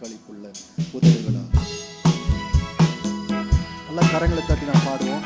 களிப்புள்ள உதவிகளா நல்லா கரங்களை தட்டி நான் பாடுவோம்.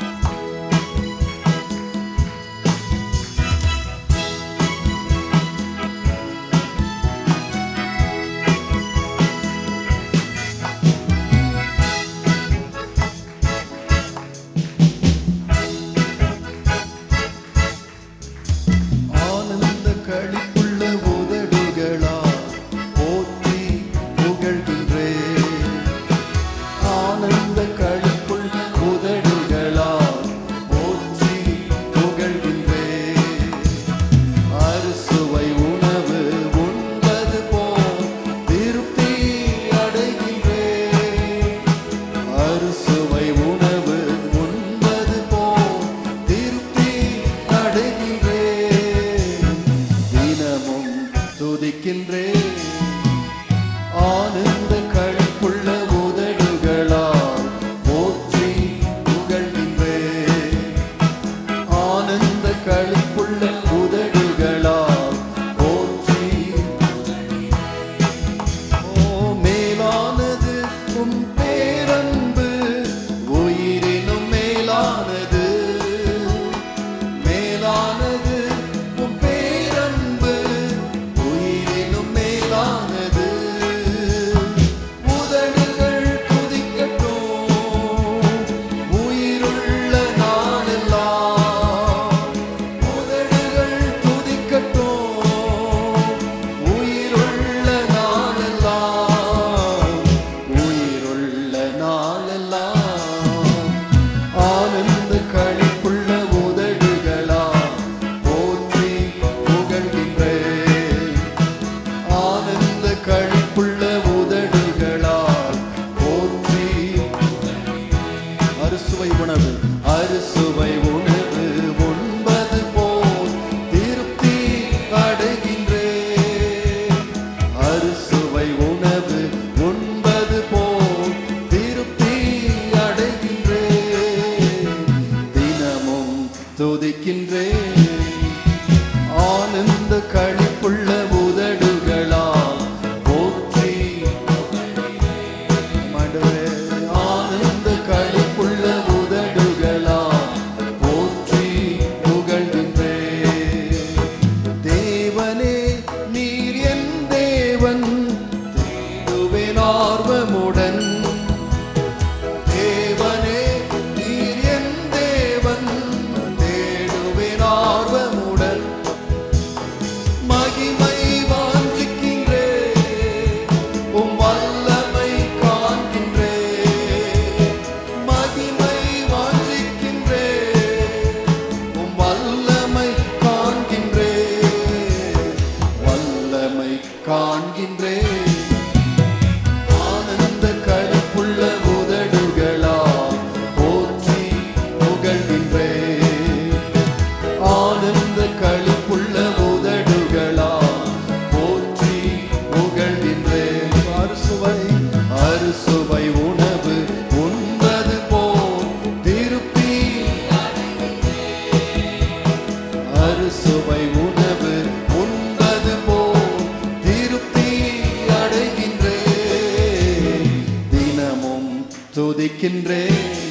துதிக்கின்றேன்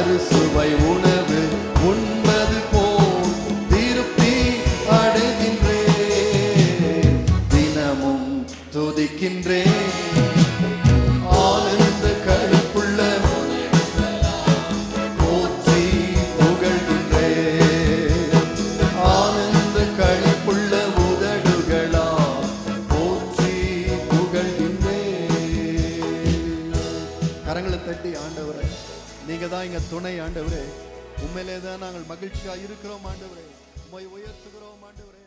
அறுசுவை உணவு உண்பது போல் திருப்தி அடைகின்றேன். தினமும் துதிக்கின்றேன். ஆனந்த கழுப்புள்ள போற்றி புகழ்கின்றேன். ஆனந்த கழிப்புள்ள உதடுகளா போற்றி புகழ்கின்றேன். கரங்களை தட்டி ஆண்டவரே நீங்க தான் எங்க துணை ஆண்டவரே. உண்மையிலே தான் நாங்கள் மகிழ்ச்சியா இருக்கிறோம் ஆண்டவரே. உண்மை உயர்த்துகிறோம் ஆண்டவரே.